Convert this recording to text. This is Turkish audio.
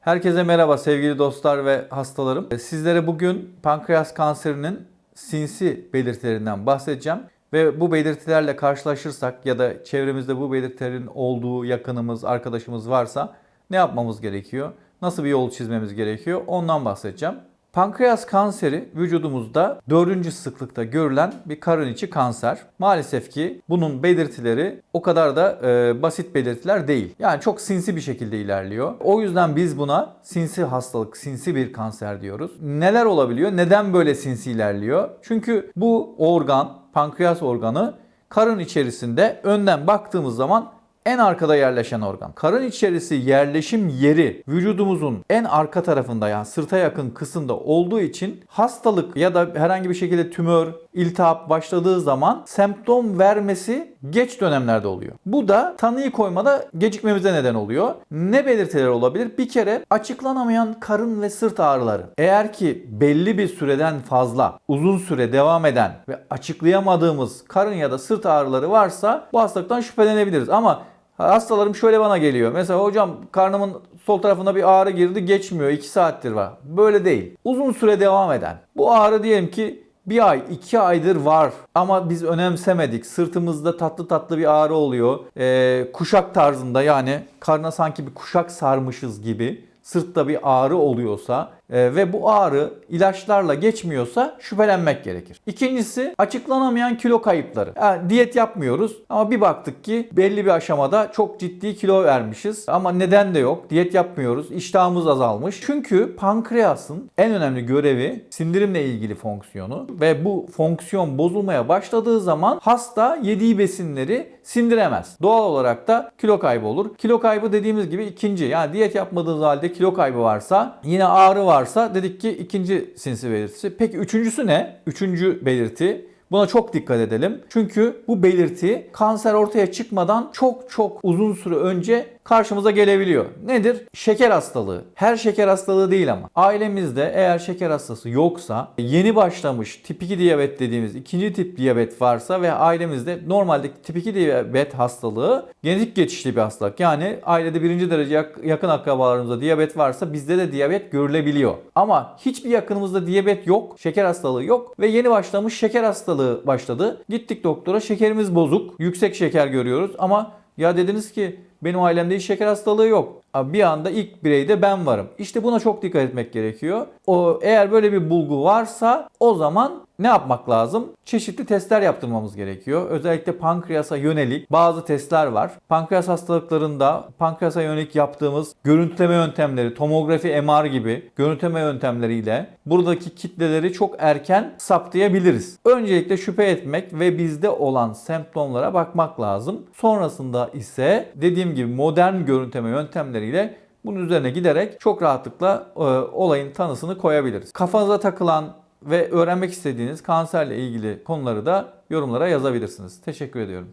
Herkese merhaba sevgili dostlar ve hastalarım. E, Sizlere bugün pankreas kanserinin sinsi belirtilerinden bahsedeceğim. Ve bu belirtilerle karşılaşırsak ya da çevremizde bu belirtilerin olduğu yakınımız, arkadaşımız varsa ne yapmamız gerekiyor? Nasıl bir yol çizmemiz gerekiyor? Ondan bahsedeceğim. Pankreas kanseri vücudumuzda dördüncü sıklıkta görülen bir karın içi kanser. Maalesef ki bunun belirtileri o kadar da e, basit belirtiler değil. Yani çok sinsi bir şekilde ilerliyor. O yüzden biz buna sinsi hastalık, sinsi bir kanser diyoruz. Neler olabiliyor? Neden böyle sinsi ilerliyor? Çünkü bu organ, pankreas organı karın içerisinde önden baktığımız zaman en arkada yerleşen organ. Karın içerisi yerleşim yeri vücudumuzun en arka tarafında yani sırta yakın kısımda olduğu için hastalık ya da herhangi bir şekilde tümör, iltihap başladığı zaman semptom vermesi geç dönemlerde oluyor. Bu da tanıyı koymada gecikmemize neden oluyor. Ne belirtiler olabilir? Bir kere açıklanamayan karın ve sırt ağrıları. Eğer ki belli bir süreden fazla, uzun süre devam eden ve açıklayamadığımız karın ya da sırt ağrıları varsa bu hastalıktan şüphelenebiliriz. Ama Hastalarım şöyle bana geliyor. Mesela hocam karnımın sol tarafına bir ağrı girdi geçmiyor 2 saattir var. Böyle değil. Uzun süre devam eden. Bu ağrı diyelim ki bir ay, iki aydır var ama biz önemsemedik. Sırtımızda tatlı tatlı bir ağrı oluyor. Ee, kuşak tarzında yani karna sanki bir kuşak sarmışız gibi sırtta bir ağrı oluyorsa ve bu ağrı ilaçlarla geçmiyorsa şüphelenmek gerekir. İkincisi açıklanamayan kilo kayıpları. Yani diyet yapmıyoruz ama bir baktık ki belli bir aşamada çok ciddi kilo vermişiz ama neden de yok. Diyet yapmıyoruz. İştahımız azalmış. Çünkü pankreasın en önemli görevi sindirimle ilgili fonksiyonu ve bu fonksiyon bozulmaya başladığı zaman hasta yediği besinleri sindiremez. Doğal olarak da kilo kaybı olur. Kilo kaybı dediğimiz gibi ikinci yani diyet yapmadığınız halde kilo kaybı varsa yine ağrı varsa dedik ki ikinci sinsi belirtisi. Peki üçüncüsü ne? Üçüncü belirti Buna çok dikkat edelim. Çünkü bu belirti kanser ortaya çıkmadan çok çok uzun süre önce karşımıza gelebiliyor. Nedir? Şeker hastalığı. Her şeker hastalığı değil ama. Ailemizde eğer şeker hastası yoksa, yeni başlamış tip 2 diyabet dediğimiz ikinci tip diyabet varsa ve ailemizde normalde tip 2 diyabet hastalığı genetik geçişli bir hastalık. Yani ailede birinci derece yak- yakın akrabalarımızda diyabet varsa bizde de diyabet görülebiliyor. Ama hiçbir yakınımızda diyabet yok, şeker hastalığı yok ve yeni başlamış şeker hastalığı başladı. Gittik doktora şekerimiz bozuk, yüksek şeker görüyoruz ama ya dediniz ki benim ailemde hiç şeker hastalığı yok. Bir anda ilk bireyde ben varım. İşte buna çok dikkat etmek gerekiyor. O eğer böyle bir bulgu varsa o zaman ne yapmak lazım? Çeşitli testler yaptırmamız gerekiyor. Özellikle pankreasa yönelik bazı testler var. Pankreas hastalıklarında pankreasa yönelik yaptığımız görüntüleme yöntemleri, tomografi MR gibi görüntüleme yöntemleriyle buradaki kitleleri çok erken saptayabiliriz. Öncelikle şüphe etmek ve bizde olan semptomlara bakmak lazım. Sonrasında ise dediğim gibi modern görüntüleme yöntemleriyle bunun üzerine giderek çok rahatlıkla e, olayın tanısını koyabiliriz. Kafanıza takılan ve öğrenmek istediğiniz kanserle ilgili konuları da yorumlara yazabilirsiniz. Teşekkür ediyorum.